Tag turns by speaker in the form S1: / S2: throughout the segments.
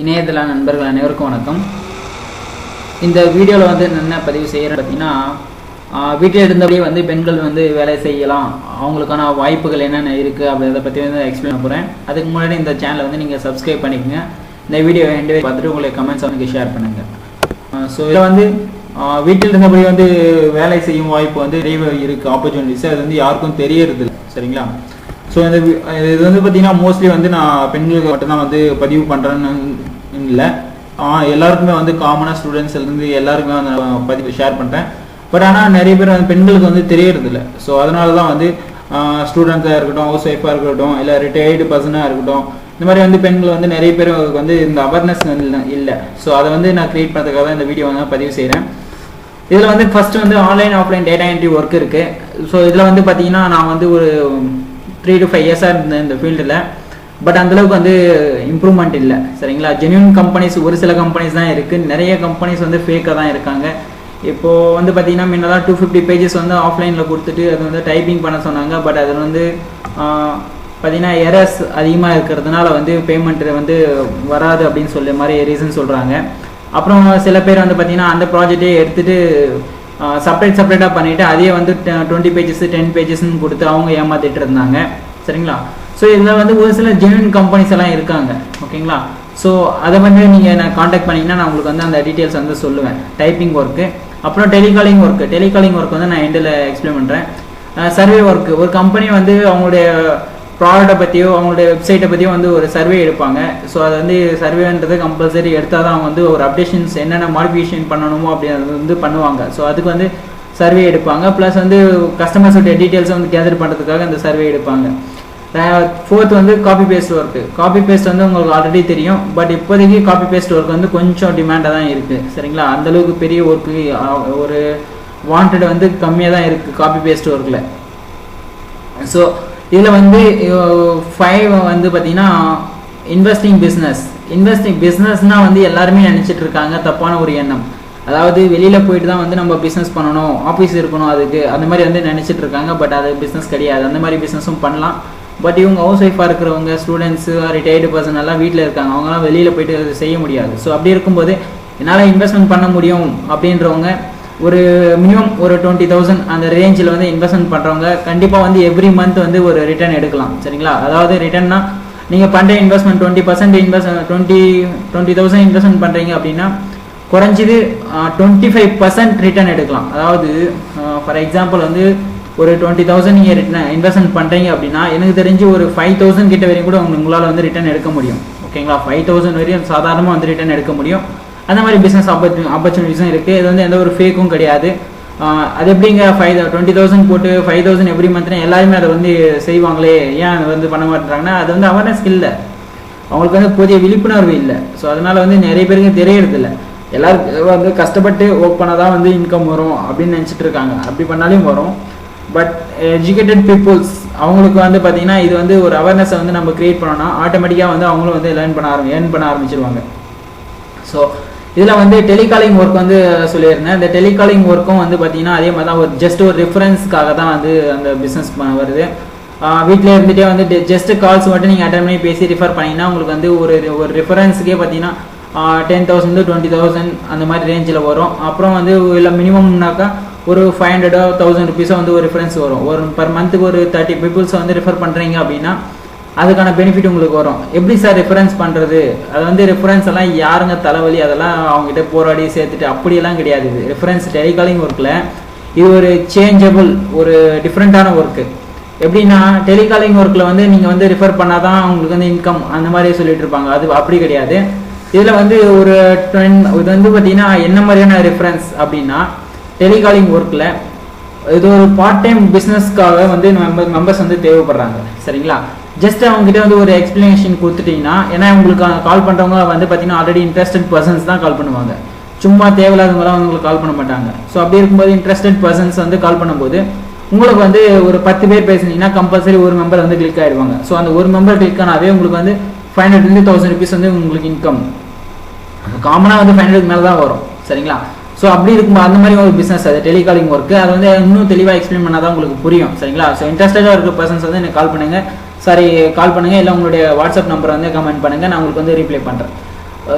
S1: இணையதள நண்பர்கள் அனைவருக்கும் வணக்கம். இந்த வீடியோவில் வந்து என்ன பதிவு செய்கிறேன் பார்த்தீங்கன்னா வீட்டில் இருந்தபடியே வந்து பெண்கள் வந்து வேலை செய்யலாம். அவங்களுக்கான வாய்ப்புகள் என்னென்ன இருக்குது அப்படின்றத பற்றி வந்து எக்ஸ்பிளைன் போகிறேன் அதுக்கு முன்னாடி இந்த சேனலை வந்து நீங்கள் சப்ஸ்கிரைப் பண்ணிக்கோங்க. இந்த வீடியோ எண்டு பார்த்துட்டு உங்களுக்கு கமெண்ட்ஸ் வந்து ஷேர் பண்ணுங்கள் ஸோ இதில் வந்து வீட்டில் இருந்தபடி வந்து வேலை செய்யும் வாய்ப்பு வந்து நிறைய இருக்குது ஆப்பர்ச்சுனிட்டிஸ் அது வந்து யாருக்கும் தெரியறது சரிங்களா? ஸோ இந்த இது வந்து பார்த்தீங்கன்னா மோஸ்ட்லி வந்து நான் பெண்களுக்கு மட்டும்தான் வந்து பதிவு பண்ணுறேன்னு இல்லை. எல்லாருக்குமே வந்து காமனாக ஸ்டூடெண்ட்ஸ்லேருந்து எல்லாருக்குமே வந்து நான் பதிவு ஷேர் பண்ணுறேன் பட் ஆனால் நிறைய பேர் வந்து பெண்களுக்கு வந்து தெரியறது இல்லை ஸோ அதனால தான் வந்து ஸ்டூடெண்ட்ஸாக இருக்கட்டும் ஹவுஸ் ஒய்ஃபாக இருக்கட்டும் இல்லை ரிட்டையர்டு பர்சனாக இருக்கட்டும் இந்த மாதிரி வந்து பெண்கள் வந்து நிறைய பேர் வந்து இந்த அவேர்னஸ் இல்லை ஸோ அதை வந்து நான் க்ரியேட் பண்ணுறதுக்காக தான் இந்த வீடியோ வந்து பதிவு செய்கிறேன் இதில் வந்து ஃபஸ்ட்டு வந்து online offline data entry work இருக்குது ஸோ இதில் வந்து பார்த்தீங்கன்னா நான் வந்து ஒரு த்ரீ டு ஃபைவ் இயர்ஸாக இருந்தேன் இந்த ஃபீல்டில் பட் அந்தளவுக்கு வந்து இம்ப்ரூவ்மெண்ட் இல்லை. சரிங்களா? ஜென்யூன் கம்பெனிஸ் ஒரு சில கம்பெனிஸ் தான் இருக்குது நிறைய கம்பெனிஸ் வந்து ஃபேக்காக தான் இருக்காங்க. இப்போது வந்து பார்த்தீங்கன்னா முன்னெல்லாம் டூ ஃபிஃப்டி பேஜஸ் வந்து ஆஃப்லைனில் கொடுத்துட்டு அது வந்து டைப்பிங் பண்ண சொன்னாங்க. பட் அதில் வந்து பார்த்தீங்கன்னா எரர்ஸ் அதிகமாக இருக்கிறதுனால வந்து பேமெண்ட் வந்து வராது அப்படின்னு சொல்லி மாதிரி ரீசன் சொல்கிறாங்க அப்புறம் சில பேர் வந்து பார்த்தீங்கன்னா அந்த ப்ராஜெக்டே எடுத்துகிட்டு செப்பரேட் செப்பரேட்டாக பண்ணிவிட்டு அதையே வந்து டுவெண்ட்டி பேஜஸ் டென் பேஜஸ்ன்னு கொடுத்து அவங்க ஏமாத்திட்டு இருந்தாங்க. சரிங்களா? ஸோ இதில் வந்து ஒரு சில ஜென்யூன் கம்பெனிஸ் எல்லாம் இருக்காங்க. ஓகேங்களா? ஸோ அதை வந்து நீங்கள் நான் காண்டாக்ட் பண்ணிங்கன்னா நான் உங்களுக்கு வந்து அந்த டீட்டெயில்ஸ் வந்து சொல்லுவேன். டைப்பிங் ஒர்க்கு அப்புறம் டெலிகாலிங் ஒர்க்கு டெலிகாலிங் ஒர்க் வந்து நான் எண்டில் எக்ஸ்பிளைன் பண்ணுறேன் சர்வே ஒர்க்கு ஒரு கம்பெனி வந்து அவங்களுடைய ப்ராடக்ட்டை பற்றியோ அவங்களுடைய வெப்சைட்டை பற்றியோ வந்து ஒரு சர்வே எடுப்பாங்க. ஸோ அது வந்து சர்வேன்றது கம்பல்சரி எடுத்தால் தான் அவங்க வந்து ஒரு அப்டேஷன்ஸ் என்னென்ன மாடிஃபிகேஷன் பண்ணணுமோ அப்படின்றது வந்து பண்ணுவாங்க. ஸோ அதுக்கு வந்து சர்வே எடுப்பாங்க. ப்ளஸ் வந்து கஸ்டமர்ஸோடைய டீட்டெயில்ஸை வந்து கேதர் பண்ணுறதுக்காக அந்த சர்வே எடுப்பாங்க. ஃபோர்த் வந்து copy paste work copy paste வந்து உங்களுக்கு ஆல்ரெடி தெரியும். பட் இப்போதைக்கு காப்பி பேஸ்ட் ஒர்க் வந்து கொஞ்சம் டிமாண்டாக தான் இருக்குது சரிங்களா? அந்தளவுக்கு பெரிய ஒர்க்கு ஒரு வாண்டட் வந்து கம்மியாக தான் இருக்குது காப்பி பேஸ்ட் ஒர்க்கில் ஸோ இதில் வந்து ஃபைவ் வந்து பார்த்தீங்கன்னா இன்வெஸ்டிங் பிஸ்னஸ் இன்வெஸ்டிங் பிஸ்னஸ்னால் வந்து எல்லாருமே நினச்சிட்டு இருக்காங்க தப்பான ஒரு எண்ணம். அதாவது வெளியில் போயிட்டு தான் வந்து நம்ம பிஸ்னஸ் பண்ணணும் ஆஃபீஸ் இருக்கணும் அதுக்கு அந்த மாதிரி வந்து நினச்சிட்டு இருக்காங்க பட் அது பிஸ்னஸ் கிடையாது. அந்த மாதிரி பிஸ்னஸும் பண்ணலாம். பட் இவங்க ஹவுஸ் ஒய்ஃபாக இருக்கிறவங்க ஸ்டூடெண்ட்ஸு ரிட்டையர்டு பர்சன் எல்லாம் வீட்டில் இருக்காங்க அவங்களாம் வெளியில் போயிட்டு செய்ய முடியாது. ஸோ அப்படி இருக்கும்போது என்னால் இன்வெஸ்ட்மெண்ட் பண்ண முடியும் அப்படின்றவங்க ஒரு மினிமம் ஒரு டுவெண்ட்டி தௌசண்ட் அந்த ரேஞ்சில் வந்து இன்வெஸ்ட்மெண்ட் பண்ணுறவங்க கண்டிப்பாக வந்து எவ்ரி மந்த் வந்து ஒரு ரிட்டர்ன் எடுக்கலாம் சரிங்களா? அதாவது ரிட்டர்ன்னா நீங்கள் பண்ணுற investment twenty percent invest twenty twenty thousand investment பண்ணுறீங்க அப்படின்னா குறைஞ்சது டுவெண்ட்டி ஃபைவ் பர்சன்ட் ரிட்டர்ன் எடுக்கலாம். அதாவது ஃபார் எக்ஸாம்பிள் வந்து ஒரு டுவெண்ட்டி தௌசண்ட் நீங்கள் ரிட்டர்ன் இன்வெஸ்ட்மெண்ட் பண்ணுறீங்க அப்படின்னா எனக்கு தெரிஞ்சு ஒரு ஃபைவ் தௌசண்ட் கிட்ட வரையும் கூட உங்க- உங்களால் வந்து ரிட்டர்ன் எடுக்க முடியும். ஓகேங்களா ஃபைவ் தௌசண்ட் வரையும் சாதாரணமாக வந்து ரிட்டர்ன் எடுக்க முடியும். அந்த மாதிரி பிஸ்னஸ் ஆப்பர்ச்சு ஆப்பர்ச்சுனிட்டிஸும் இருக்குது இது வந்து எந்த ஒரு ஃபேக்கும் கிடையாது. அது எப்படிங்க ஃபைவ் டுவெண்ட்டி தௌசண்ட் போட்டு ஃபைவ் தௌசண்ட் எவ்ரி மந்த்னா எல்லாருமே அதை வந்து செய்வாங்களே? ஏன் அதை வந்து பண்ண மாட்டேறாங்கன்னா அது வந்து அவேர்னஸ் இல்லை அவங்களுக்கு வந்து போதிய விழிப்புணர்வு இல்லை. ஸோ அதனால வந்து நிறைய பேருக்கு தெரியறது இல்லை. எல்லாருக்கும் வந்து கஷ்டப்பட்டு ஒர்க் பண்ணால் தான் வந்து இன்கம் வரும் அப்படின்னு நினச்சிட்டு இருக்காங்க. அப்படி பண்ணாலும் வரும். பட் எஜுகேட்டட் பீப்புள்ஸ் அவங்களுக்கு வந்து பார்த்தீங்கன்னா இது வந்து ஒரு அவேர்னஸை வந்து நம்ம கிரியேட் பண்ணோம்னா ஆட்டோமேட்டிக்காக வந்து அவங்களும் வந்து லேர்ன் பண்ண ஆரம்பி ஏர்ன் பண்ண ஆரம்பிச்சிருவாங்க. ஸோ இதில் வந்து டெலிகாலிங் ஒர்க் வந்து சொல்லியிருந்தேன். இந்த டெலிகாலிங் ஒர்க்கும் வந்து பார்த்தீங்கன்னா அதே மாதிரி தான் ஒரு ஜஸ்ட் ஒரு ரெஃபரன்ஸ்க்காக தான் வந்து அந்த பிஸ்னஸ் வருது. வீட்டில் இருந்துகிட்டே வந்து ஜஸ்ட் கால்ஸ் மட்டும் நீங்கள் அட்டன் பண்ணி பேசி ரிஃபர் பண்ணிங்கன்னா உங்களுக்கு வந்து ஒரு ஒரு ரெஃபரன்ஸுக்கே பார்த்தீங்கன்னா டென் தௌசண்ட் டுவெண்ட்டி தௌசண்ட் அந்த மாதிரி ரேஞ்சில் வரும். அப்புறம் வந்து இல்லை மினிமம்னாக்கா ஒரு ஃபைவ் ஹண்ட்ரடோ தௌசண்ட் ருபீஸோ வந்து ஒரு ரெஃபரன்ஸ் வரும். ஒரு பர் மந்த்துக்கு ஒரு தேர்ட்டி பீப்புள்ஸை வந்து ரெஃபர் பண்ணுறீங்க அப்படின்னா அதுக்கான பெனிஃபிட் உங்களுக்கு வரும். எப்படி சார் ரெஃபரன்ஸ் பண்ணுறது அது வந்து ரெஃபரன்ஸ் எல்லாம் யாருங்க தலைவலி? அதெல்லாம் அவங்ககிட்ட போராடி சேர்த்துட்டு அப்படியெல்லாம் கிடையாது இது. ரெஃபரன்ஸ் டெலிகாலிங் ஒர்க்கில் இது ஒரு சேஞ்சபிள் ஒரு டிஃப்ரெண்ட்டான ஒர்க்கு எப்படின்னா டெலிகாலிங் ஒர்க்கில் வந்து நீங்கள் வந்து ரெஃபர் பண்ணாதான் உங்களுக்கு வந்து இன்கம் அந்த மாதிரி சொல்லிட்டு இருப்பாங்க. அது அப்படி கிடையாது. இதில் வந்து ஒரு ட்ரெண்ட் இது வந்து பார்த்தீங்கன்னா என்ன மாதிரியான ரெஃபரன்ஸ் அப்படின்னா டெலிகாலிங் ஒர்க்கில் இது ஒரு பார்ட் டைம் பிஸ்னஸ்க்காக வந்து மெம்பர் மெம்பர்ஸ் வந்து தேவைப்படுறாங்க. சரிங்களா? ஜஸ்ட் அவங்ககிட்ட வந்து ஒரு எக்ஸ்பிளனேஷன் கொடுத்துட்டீங்கன்னா ஏன்னா உங்களுக்கு கால் பண்ணுறவங்க வந்து பார்த்தீங்கன்னா ஆல்ரெடி இன்ட்ரெஸ்டட் பர்சன்ஸ் தான் கால் பண்ணுவாங்க. சும்மா தேவையில்லாதவங்களாம் உங்களுக்கு கால் பண்ண மாட்டாங்க. ஸோ அப்படி இருக்கும்போது இன்ட்ரெஸ்டட் பர்சன்ஸ் வந்து கால் பண்ணும்போது உங்களுக்கு வந்து ஒரு பத்து பேர் பேசுனீங்கன்னா கம்பல்சரி ஒரு மெம்பர் வந்து கிளிக் ஆயிடுவாங்க. ஸோ அந்த ஒரு மெம்பர் கிளிக் ஆனாவே உங்களுக்கு வந்து ஃபைவ் ஹண்ட்ரட்லேருந்து தௌசண்ட் ருபீஸ் வந்து உங்களுக்கு இன்கம் காமனாக வந்து ஃபைவ் ஹண்ட்ரட் மேலே தான் வரும். சரிங்களா? ஸோ அப்படி இருக்கும்போது அந்த மாதிரி ஒரு பிஸ்னஸ் அது டெலிகாலிங் ஒர்க்கு அது வந்து இன்னும் தெளிவாக எக்ஸ்பிளைன் பண்ணால் தான் உங்களுக்கு புரியும். சரிங்களா? ஸோ இன்ட்ரெஸ்டடாக இருக்க பர்சன்ஸ் வந்து எனக்கு கால் பண்ணுங்கள் சாரி கால் பண்ணுங்கள் இல்லை உங்களுடைய வாட்ஸ்அப் நம்பரை வந்து கமெண்ட் பண்ணுங்கள் நான் உங்களுக்கு வந்து ரீப்ளை பண்ணுறேன்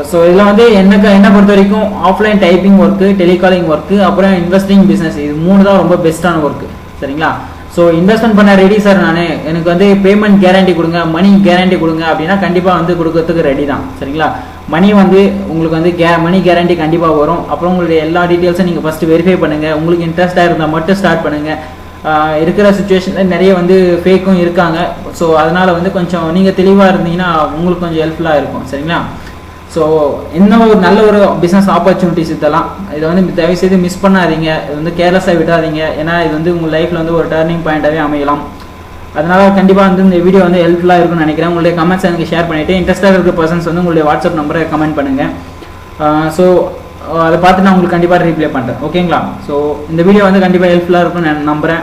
S1: ஸோ uh, இதில் வந்து எனக்கு என்ன பொறுத்த வரைக்கும் offline typing work telecalling work அப்புறம் இன்வெஸ்டிங் பிஸ்னஸ் இது மூணு தான் ரொம்ப பெஸ்ட்டான ஒர்க்கு சரிங்களா? ஸோ இன்வெஸ்ட்மெண்ட் பண்ண ரெடி சார் நான். எனக்கு வந்து பேமெண்ட் கேரண்டி கொடுங்க மணி கேரண்டி கொடுங்க அப்படின்னா கண்டிப்பாக வந்து கொடுக்கறதுக்கு ரெடி தான் சரிங்களா? மணி வந்து உங்களுக்கு வந்து கே மணி கேரண்டி கண்டிப்பாக வரும். அப்புறம் உங்களுடைய எல்லா டீட்டெயில்ஸும் நீங்கள் ஃபஸ்ட்டு வெரிஃபை பண்ணுங்கள் உங்களுக்கு இன்ட்ரெஸ்ட்டாக இருந்தால் மட்டும் ஸ்டார்ட் பண்ணுங்கள் இருக்கிற சுச்சுவேஷனில் நிறைய வந்து ஃபேக்கும் இருக்காங்க. ஸோ அதனால் வந்து கொஞ்சம் நீங்கள் தெளிவாக இருந்தீங்கன்னா உங்களுக்கு கொஞ்சம் ஹெல்ப்ஃபுல்லாக இருக்கும். சரிங்களா? ஸோ இன்னும் ஒரு நல்ல ஒரு பிஸ்னஸ் ஆப்பர்ச்சுனிட்டிஸ் இதெல்லாம். இதை வந்து தயவு செய்து மிஸ் பண்ணாதீங்க. இது வந்து கேர்லெஸ்ஸாக விடாதீங்க. ஏன்னா இது வந்து உங்கள் லைஃப்பில் வந்து ஒரு டேர்னிங் பாயிண்டாகவே அமையலாம். அதனால் கண்டிப்பாக வந்து இந்த வீடியோ வந்து ஹெல்ப்ஃபுல்லாக இருக்கும்னு நினைக்கிறேன். உங்களுடைய கமெண்ட்ஸ் எனக்கு ஷேர் பண்ணிவிட்டு இன்ட்ரெஸ்டாக இருக்கிற பர்சன்ஸ் வந்து உங்களுடைய வாட்ஸ்அப் நம்பரை கமெண்ட் பண்ணுங்கள் ஸோ அதை பார்த்து நான் உங்களுக்கு கண்டிப்பாக ரீப்ளே பண்ணுறேன் ஓகேங்களா ஸோ இந்த வீடியோ வந்து கண்டிப்பாக ஹெல்ப்ஃபுல்லாக இருக்கும்னு நான் நம்புகிறேன்